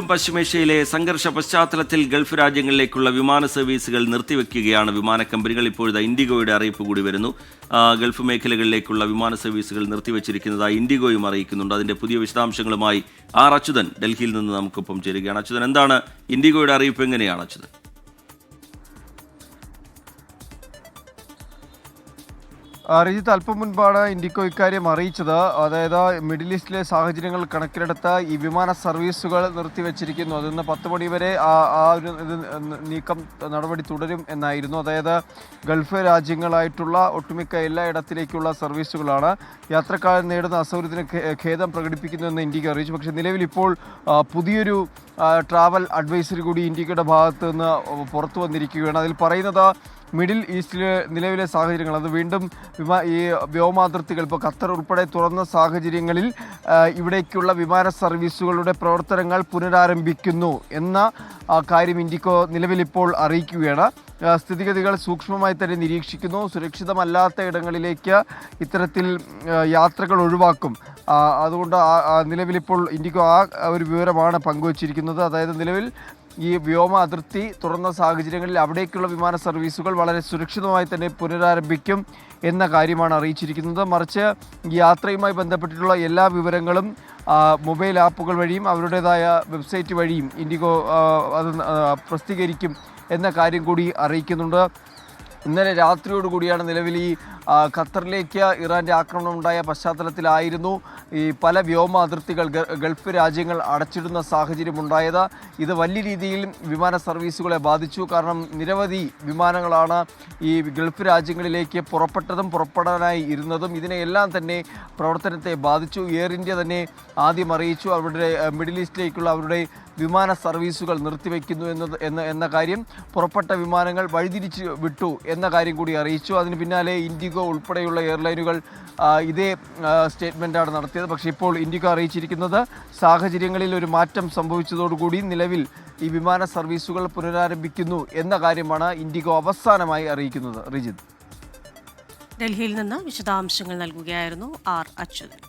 പശ്ചിമേഷ്യയിലെ സംഘർഷ പശ്ചാത്തലത്തിൽ ഗൾഫ് രാജ്യങ്ങളിലേക്കുള്ള വിമാന സർവീസുകൾ നിർത്തിവെക്കുകയാണ് വിമാന കമ്പനികൾ. ഇപ്പോഴത്തെ ഇൻഡിഗോയുടെ അറിയിപ്പ് കൂടി വരുന്നു. ഗൾഫ് മേഖലകളിലേക്കുള്ള വിമാന സർവീസുകൾ നിർത്തിവെച്ചിരിക്കുന്നതായി ഇൻഡിഗോയും അറിയിക്കുന്നുണ്ട്. അതിന്റെ പുതിയ വിശദാംശങ്ങളുമായി ആർ അച്യുതൻ ഡൽഹിയിൽ നിന്ന് നമുക്കൊപ്പം ചേരുകയാണ്. അച്യുതൻ എന്താണ് ഇൻഡിഗോയുടെ അറിയിപ്പ്? എങ്ങനെയാണ് അച്യുതൻ? റിജിത്ത് അല്പം മുൻപാണ് ഇൻഡിക്കോ ഇക്കാര്യം അറിയിച്ചത്. അതായത് മിഡിൽ ഈസ്റ്റിലെ സാഹചര്യങ്ങൾ കണക്കിലെടുത്ത് ഈ വിമാന സർവീസുകൾ നിർത്തിവെച്ചിരിക്കുന്നു. അതിൽ നിന്ന് പത്ത് മണി വരെ ആ ആ ഒരു ഇത് നീക്കം നടപടി തുടരും എന്നായിരുന്നു. അതായത് ഗൾഫ് രാജ്യങ്ങളായിട്ടുള്ള ഒട്ടുമിക്ക എല്ലായിടത്തിലേക്കുള്ള സർവീസുകളാണ് യാത്രക്കാർ നേടുന്ന അസൗകര്യത്തിന് ഖേദം പ്രകടിപ്പിക്കുന്നുവെന്ന് ഇന്ത്യയ്ക്ക് അറിയിച്ചു. പക്ഷേ നിലവിൽ ഇപ്പോൾ പുതിയൊരു ട്രാവൽ അഡ്വൈസറി കൂടി ഇന്ത്യയുടെ ഭാഗത്ത് നിന്ന് പുറത്തു വന്നിരിക്കുകയാണ്. അതിൽ പറയുന്നത് മിഡിൽ ഈസ്റ്റിലെ നിലവിലെ സാഹചര്യങ്ങൾ. അത് വീണ്ടും വിമാ ഈ വ്യോമാതിർത്തികൾ ഇപ്പോൾ ഖത്തർ ഉൾപ്പെടെ തുറന്ന സാഹചര്യങ്ങളിൽ ഇവിടേക്കുള്ള വിമാന സർവീസുകളുടെ പ്രവർത്തനങ്ങൾ പുനരാരംഭിക്കുന്നു എന്ന കാര്യം ഇന്ത്യക്കോ നിലവിലിപ്പോൾ അറിയിക്കുകയാണ്. സ്ഥിതിഗതികൾ സൂക്ഷ്മമായി തന്നെ നിരീക്ഷിക്കുന്നു. സുരക്ഷിതമല്ലാത്ത ഇടങ്ങളിലേക്ക് ഇത്തരത്തിൽ യാത്രകൾ ഒഴിവാക്കും. അതുകൊണ്ട് നിലവിലിപ്പോൾ ഇന്ത്യക്കോ ആ ഒരു വിവരമാണ് പങ്കുവച്ചിരിക്കുന്നത്. അതായത് നിലവിൽ ഈ വ്യോമ അതിർത്തി തുറന്ന സാഹചര്യങ്ങളിൽ അവിടേക്കുള്ള വിമാന സർവീസുകൾ വളരെ സുരക്ഷിതമായി തന്നെ പുനരാരംഭിക്കും എന്ന കാര്യമാണ് അറിയിച്ചിരിക്കുന്നത്. മറിച്ച് യാത്രയുമായി ബന്ധപ്പെട്ടിട്ടുള്ള എല്ലാ വിവരങ്ങളും മൊബൈൽ ആപ്പുകൾ വഴിയും അവരുടേതായ വെബ്സൈറ്റ് വഴിയും ഇൻഡിഗോ അത് പ്രസിദ്ധീകരിക്കും എന്ന കാര്യം കൂടി അറിയിക്കുന്നുണ്ട്. ഇന്നലെ രാത്രിയോടുകൂടിയാണ് നിലവിൽ ഈ ഖത്തറിലേക്ക് ഇറാന്റെ ആക്രമണം ഉണ്ടായ പശ്ചാത്തലത്തിലായിരുന്നു ഈ പല വ്യോമ അതിർത്തികൾ ഗൾഫ് രാജ്യങ്ങൾ അടച്ചിടുന്ന സാഹചര്യം ഉണ്ടായത്. ഇത് വലിയ രീതിയിൽ വിമാന സർവീസുകളെ ബാധിച്ചു. കാരണം നിരവധി വിമാനങ്ങളാണ് ഈ ഗൾഫ് രാജ്യങ്ങളിലേക്ക് പുറപ്പെട്ടതും പുറപ്പെടാനായി ഇരുന്നതും. ഇതിനെയെല്ലാം തന്നെ പ്രവർത്തനത്തെ ബാധിച്ചു. എയർ ഇന്ത്യ തന്നെ ആദ്യം അറിയിച്ചു. അവരുടെ മിഡിൽ ഈസ്റ്റിലേക്കുള്ള അവരുടെ വിമാന സർവീസുകൾ നിർത്തിവെക്കുന്നു എന്നത് എന്ന എന്ന കാര്യം. പുറപ്പെട്ട വിമാനങ്ങൾ വഴിതിരിച്ച് വിട്ടു എന്ന കാര്യം കൂടി അറിയിച്ചു. അതിന് പിന്നാലെ ഇൻഡിഗോ ഉൾപ്പെടെയുള്ള എയർലൈനുകൾ ഇതേ സ്റ്റേറ്റ്മെന്റാണ് നടത്തിയത്. പക്ഷേ ഇപ്പോൾ ഇൻഡിഗോ അറിയിച്ചിരിക്കുന്നത് സാഹചര്യങ്ങളിൽ ഒരു മാറ്റം സംഭവിച്ചതോടുകൂടി നിലവിൽ ഈ വിമാന സർവീസുകൾ പുനരാരംഭിക്കുന്നു എന്ന കാര്യമാണ് ഇൻഡിഗോ അവസാനമായി അറിയിക്കുന്നത്. റിജിത്. ഡൽഹിയിൽ നിന്ന് വിശദാംശങ്ങൾ നൽകുകയായിരുന്നു ആർ അച്യുതൻ.